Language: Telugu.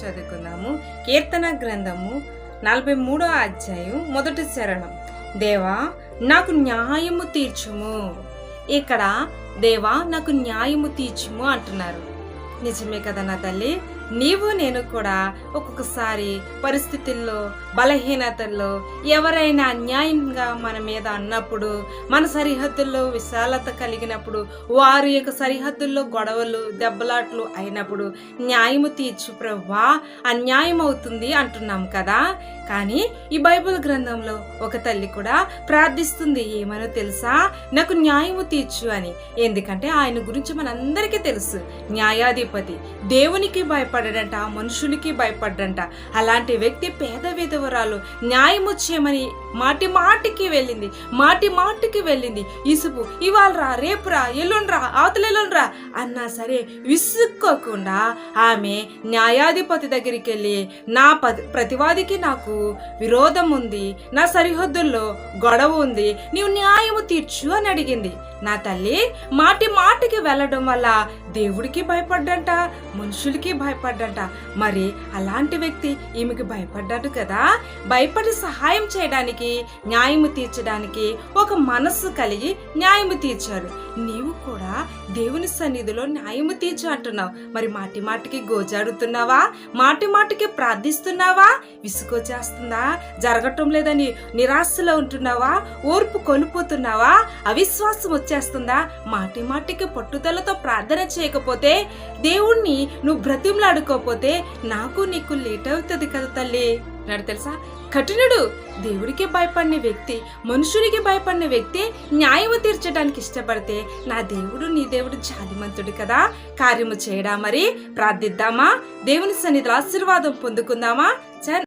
చదువుకుందాము కీర్తన గ్రంథము నలభై మూడో అధ్యాయం మొదటి చరణం దేవా నాకు న్యాయము తీర్చుము. ఇక్కడ దేవా నాకు న్యాయము తీర్చుము అంటున్నారు. నిజమే కదా నా తల్లి? నీవు నేను కూడా ఒక్కొక్కసారి పరిస్థితుల్లో బలహీనతల్లో ఎవరైనా అన్యాయంగా మన మీద అన్నప్పుడు మన సరిహద్దుల్లో విశాలత కలిగినప్పుడు వారి యొక్క సరిహద్దుల్లో గొడవలు దెబ్బలాట్లు అయినప్పుడు న్యాయము తీర్చు ప్రవ్వా అన్యాయం అవుతుంది అంటున్నాం కదా. కానీ ఈ బైబిల్ గ్రంథంలో ఒక తల్లి కూడా ప్రార్థిస్తుంది ఏమనో తెలుసా? నాకు న్యాయము తీర్చు అని. ఎందుకంటే ఆయన గురించి మనందరికీ తెలుసు. న్యాయాధిపతి దేవునికి భయపడడంట మనుషులకి భయపడ్డంట. అలాంటి వ్యక్తి పేద విధవరాలు న్యాయము చేయమని మాటి మాటికి వెళ్ళింది మాటి మాటికి వెళ్ళింది. ఇసుపు ఇవాళ రా రేపు రా ఎల్లుండ్రా అవతల ఎల్లుండ్రా అన్నా సరే విసుక్కోకుండా ఆమె న్యాయాధిపతి దగ్గరికి వెళ్ళి నా ప- ప్రతివాదికి నాకు విరోధం ఉంది నా సరిహద్దుల్లో గొడవ ఉంది నీవు న్యాయము తీర్చు అని అడిగింది. నా తల్లి మాటి మాటికి వెళ్ళడం వల్ల దేవుడికి భయపడ్డంట మనుషులకి భయపడ్డంట. మరి అలాంటి వ్యక్తి ఈమెకి భయపడ్డాడు కదా? భయపడి సహాయం చేయడానికి న్యాయము తీర్చడానికి ఒక మనస్సు కలిగి న్యాయము తీర్చారు. నీవు కూడా దేవుని సన్నిధిలో న్యాయము తీర్చు అంటున్నావు. మరి మాటి మాటికి గోజాడుతున్నావా? మాటి మాటికి ప్రార్థిస్తున్నావా? విసుగొచ్చేస్తుందా జరగటం లేదని నిరాశలో ఉంటున్నావా? ఓర్పు కొనిపోతున్నావా అవిశ్వాసం వచ్చేస్తుందా? మాటి మాటికి పట్టుదలతో ప్రార్థన చేయకపోతే దేవుణ్ణి నువ్వు బ్రతిమలాడుకోపోతే నాకు నీకు లేట్ అవుతుంది కదా తల్లి. నాడు తెలుసా? కఠినుడు దేవుడికి భయపడిన వ్యక్తి మనుషుడికి భయపడిన వ్యక్తి న్యాయము తీర్చడానికి ఇష్టపడితే నా దేవుడు నీ దేవుడు జాలిమంతుడు కదా. కార్యము చేయడా మరి? ప్రార్థిద్దామా? దేవుని సన్నిధిలో ఆశీర్వాదం పొందుకుందామా? చ